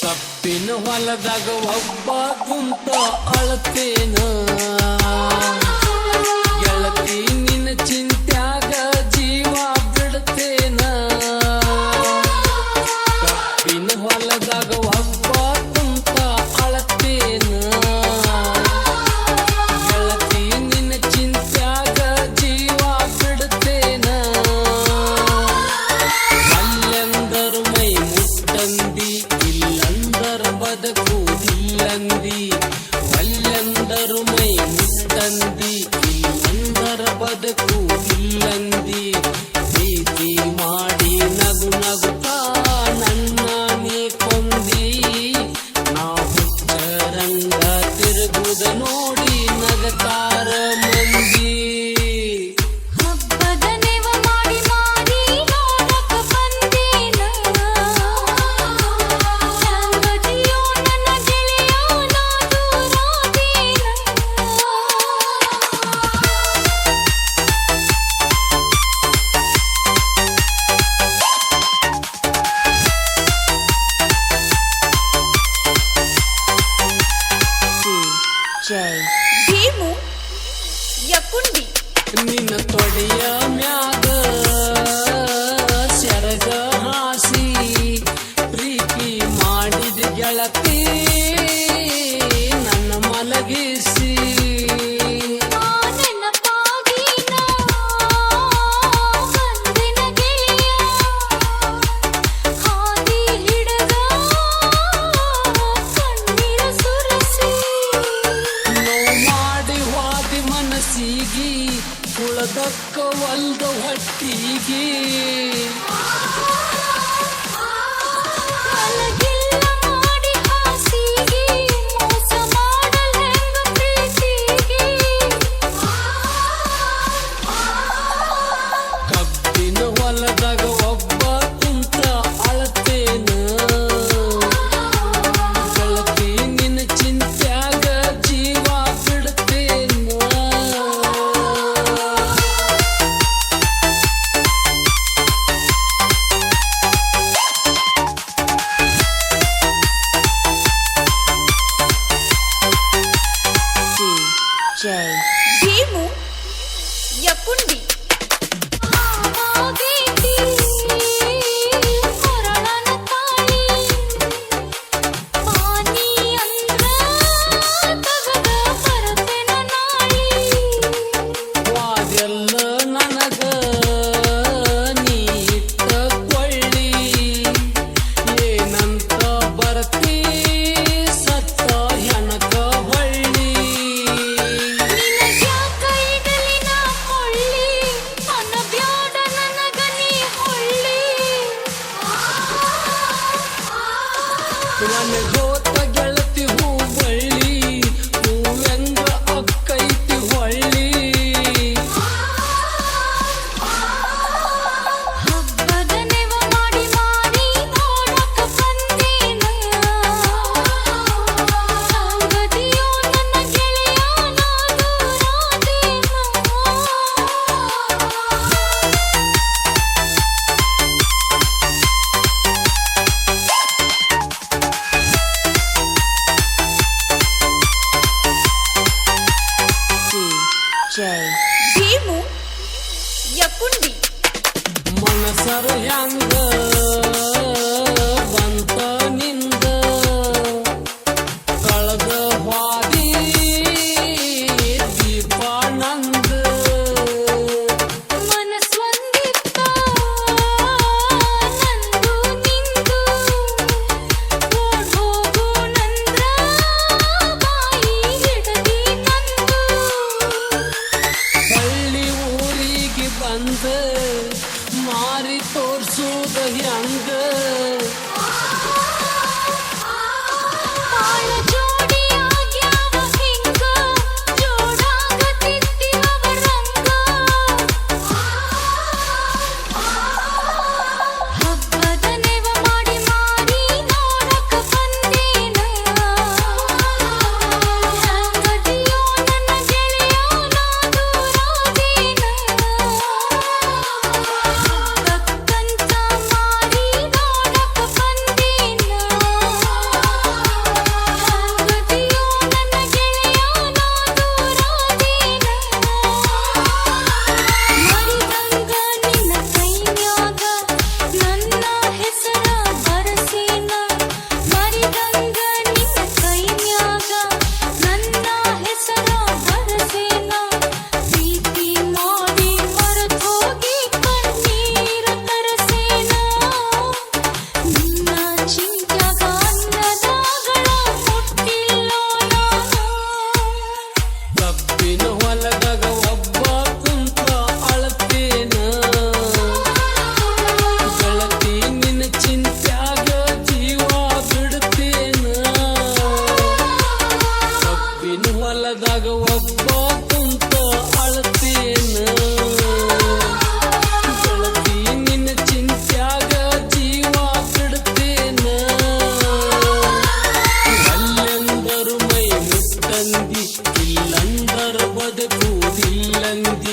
ಸಪ್ಪಿನ ಹೊಲದಾಗ ಒಬ್ಬ ಗುಂಪ ಅಳತೇನ? ಬದುಕು ಇಲ್ಲಂದಿ? ಪ್ರೀತಿ ಮಾಡಿ ನಗು ನಗುತ್ತಾ ನನ್ನ ನೀ ಕೊಂದಿ? ತಿರುಗುದ ನೋಡಿ ನಗತಾ DJ. Dimu Yakundi. Nina Toria Mia. ಸುಳದಕ್ಕ ಒಂದು ಹೊಟ್ಟಿಗೆ. జై. Bheem యకుండి la mejor. భీము యకుండి. మన యాంగ. மாறி போர் சூதையங்க فينلندي